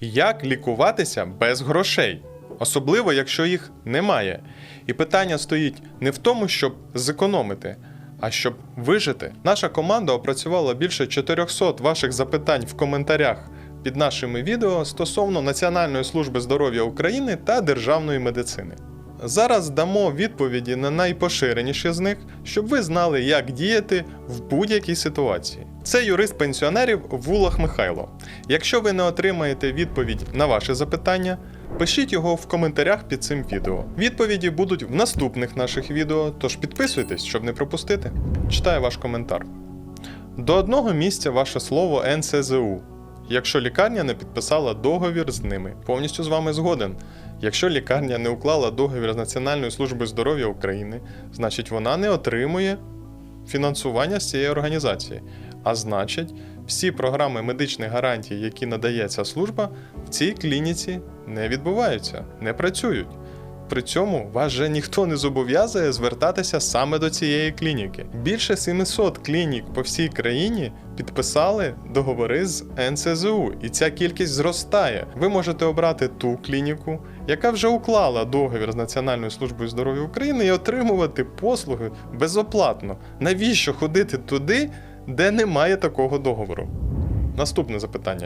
Як лікуватися без грошей, особливо якщо їх немає. І питання стоїть не в тому, щоб зекономити, а щоб вижити. Наша команда опрацювала більше 400 ваших запитань в коментарях під нашими відео стосовно Національної служби здоров'я України та державної медицини. Зараз дамо відповіді на найпоширеніші з них, щоб ви знали, як діяти в будь-якій ситуації. Це юрист пенсіонерів Вулах Михайло. Якщо ви не отримаєте відповідь на ваше запитання, пишіть його в коментарях під цим відео. Відповіді будуть в наступних наших відео, тож підписуйтесь, щоб не пропустити. Читаю ваш коментар. До одного місця ваше слово НСЗУ. Якщо лікарня не підписала договір з ними, повністю з вами згоден. Якщо лікарня не уклала договір з Національною службою здоров'я України, значить вона не отримує фінансування з цієї організації. А значить, всі програми медичних гарантій, які надає ця служба, в цій клініці не відбуваються, не працюють. При цьому вас же ніхто не зобов'язує звертатися саме до цієї клініки. Більше 700 клінік по всій країні підписали договори з НСЗУ, і ця кількість зростає. Ви можете обрати ту клініку, яка вже уклала договір з Національною службою здоров'я України і отримувати послуги безоплатно. Навіщо ходити туди, де немає такого договору? Наступне запитання.